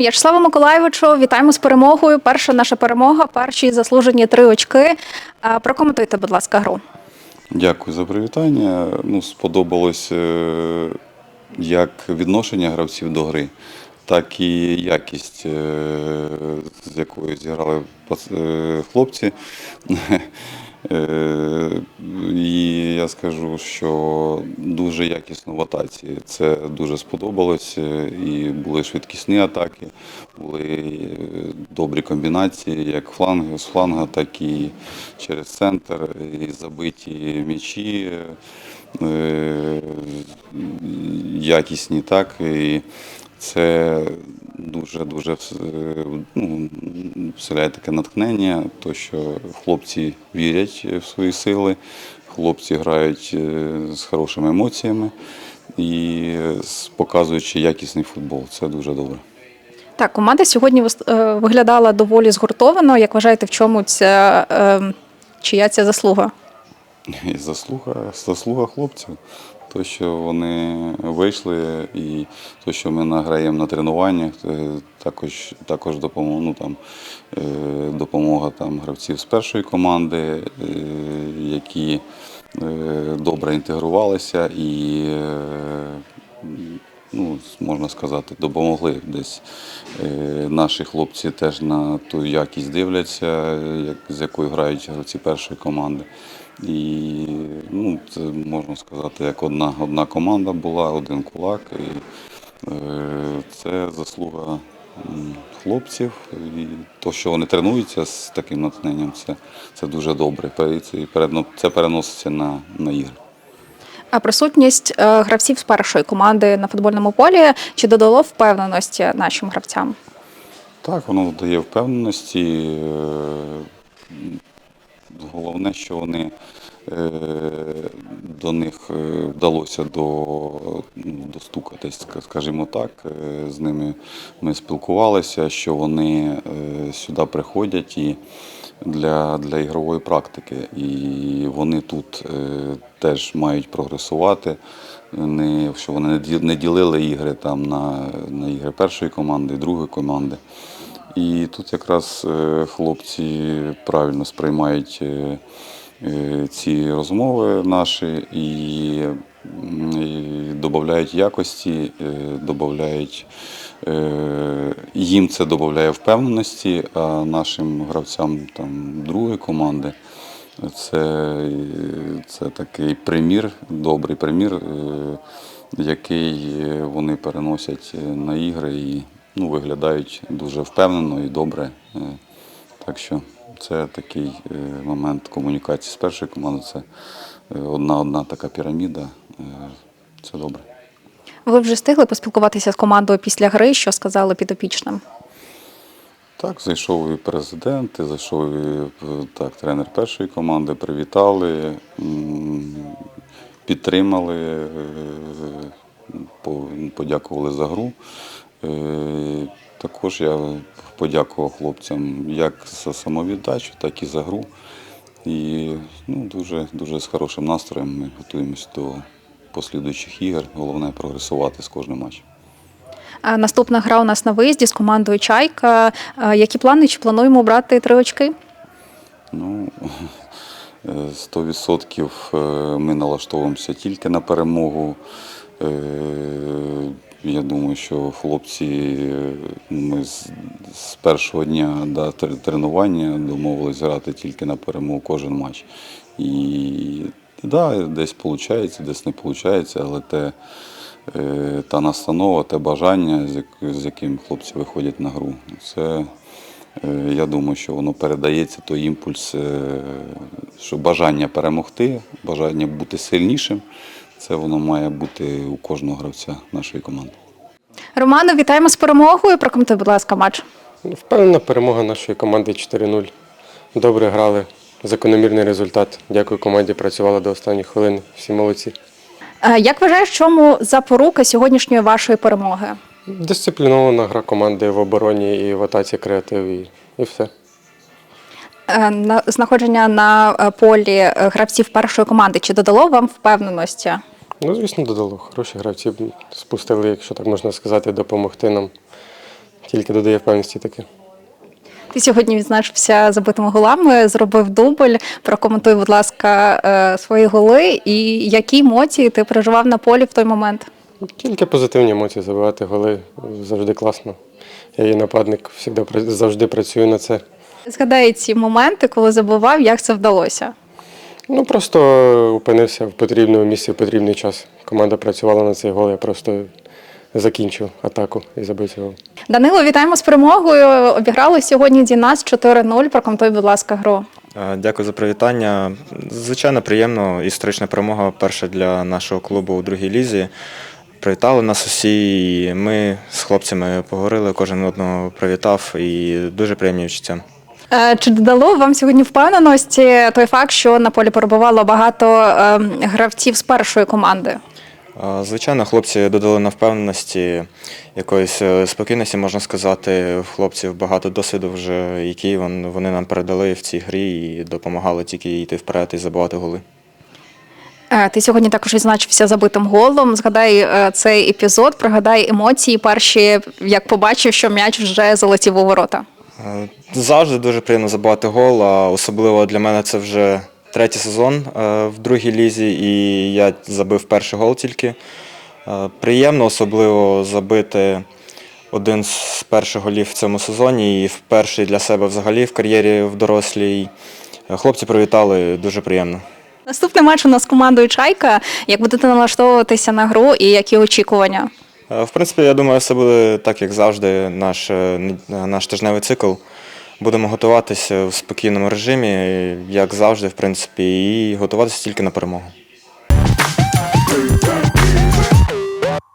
В'ячеславу Миколаєвичу, вітаємо з перемогою. Перша наша перемога, перші заслужені три очки. Прокоментуйте, будь ласка, гру. Дякую за привітання. Ну, сподобалось е, як відношення гравців до гри, так і якість, е, з якою зіграли е, хлопці. І я скажу, що дуже якісно в атаці. Це дуже сподобалось. е, І були швидкісні атаки, були е, добрі комбінації, як фланги з фланга, так і через центр, і забиті м'ячі. е, Якісні, так. І це дуже-дуже вс- ну, вселяє таке натхнення, то що хлопці вірять в свої сили, хлопці грають е, з хорошими емоціями і показуючи якісний футбол. Це дуже добре. Так, команда сьогодні е, виглядала доволі згуртовано. Як вважаєте, в чому ця е, чия ця заслуга? Заслуга, заслуга хлопців. То, що вони вийшли, і то, що ми награємо на тренуваннях, е, також, також допомога, ну, там, е, допомога там, гравців з першої команди, е, які добре інтегрувалися і ну, можна сказати, допомогли десь. Наші хлопці теж на ту якість дивляться, з якою грають гравці першої команди. І ну, це можна сказати, як одна, одна команда була, один кулак. І, е, це заслуга хлопців. І то, що вони тренуються з таким натхненням, це, це дуже добре. І це, це переноситься на, на ігри. А присутність е, гравців з першої команди на футбольному полі чи додало впевненості нашим гравцям? Так, воно дає впевненості. Головне, що вони е, до них е, вдалося до, достукатись, скажімо так. Е, З ними ми спілкувалися, що вони сюди приходять і для, для ігрової практики. І вони тут теж мають прогресувати. Не, що вони не ділили ігри там на, на ігри першої команди, другої команди. І тут якраз е, хлопці правильно сприймають е, е, ці розмови наші і, додають якості, додають, їм це додає впевненості, а нашим гравцям там, другої команди це, це такий примір, добрий примір, який вони переносять на ігри і ну, виглядають дуже впевнено і добре. Е, Так що це такий е, момент комунікації з першою командою. Це е, одна-одна така піраміда. Е, Це добре. Ви вже встигли поспілкуватися з командою після гри, що сказали підопічним? Так, зайшов і президент, і зайшов і е, так, тренер першої команди, привітали, підтримали, е, подякували за гру. Е, Також я подякував хлопцям як за самовіддачу, так і за гру. І ну, дуже, дуже з хорошим настроєм ми готуємося до послідуючих ігор. Головне прогресувати з кожним матчем. Наступна гра у нас на виїзді з командою Чайка. Е, Які плани? Чи плануємо брати три очки? Ну, е, 100% е, ми налаштовуємося тільки на перемогу. Я думаю, що хлопці, е, ми з, з першого дня да, тренування домовились грати тільки на перемогу кожен матч. І да, десь виходить, десь не виходить, але те, е, та настанова, те бажання, з яким хлопці виходять на гру, це Е, Я думаю, що воно передається той імпульс, що бажання перемогти, бажання бути сильнішим. Це воно має бути у кожного гравця нашої команди. Романо, вітаємо з перемогою. Прокоментуй, будь ласка, матч. Впевнена перемога нашої команди 4-0. Добре грали. Закономірний результат. Дякую команді, працювала до останніх хвилин. Всі молодці. Е, Як вважаєш, чому запорука сьогоднішньої вашої перемоги? Дисциплінована гра команди в обороні і в атаці креатив, і, і все. Е, на- Знаходження на е, полі е, гравців першої команди чи додало вам впевненості? Ну, звісно, додало. Хороші гравці спустили, якщо так можна сказати, допомогти нам тільки додає впевненості таки. Ти сьогодні відзначився забитими голами, зробив дубль. Прокоментуй, будь ласка, свої голи і які емоції ти переживав на полі в той момент. Тільки позитивні емоції забивати голи завжди класно. Я є нападник, завжди працюю на це. Згадай ці моменти, коли забивав, як це вдалося. Ну просто опинився в потрібному місці в потрібний час. Команда працювала на цей гол, я просто закінчив атаку і забив цей гол. Данило, вітаємо з перемогою. Обіграли сьогодні Дінас 4-0. Прокоментуй, будь ласка, гру. Дякую за привітання. Звичайно, приємно. Історична перемога перша для нашого клубу у другій лізі. Привітали нас усі. і Ми з хлопцями поговорили, кожен одного привітав і дуже приємні відчуття. Е, Чи додало вам сьогодні впевненості той факт, що на полі перебувало багато е, гравців з першої команди? Звичайно, хлопці додали на впевненості якоїсь е, спокійності, можна сказати. В хлопців багато досвіду вже, вон- вони нам передали в цій грі і допомагали тільки йти вперед і забивати голи. Е, Ти сьогодні також відзначився забитим голом. Згадай цей епізод, пригадай емоції перші, як побачив, що м'яч вже залетів у ворота. Е, Завжди дуже приємно забивати гол, а особливо для мене це вже третій сезон е, в другій лізі, і я забив перший гол тільки. Е, Приємно особливо забити один з перших голів в цьому сезоні і вперше для себе взагалі в кар'єрі в дорослій. Хлопці привітали, дуже приємно. Наступний матч у нас з командою Чайка. Як будете налаштовуватися на гру і які очікування? Е, В принципі, я думаю, все буде так, як завжди, наш, е, наш тижневий цикл. Будемо готуватися в спокійному режимі, як завжди, в принципі, і готуватися тільки на перемогу.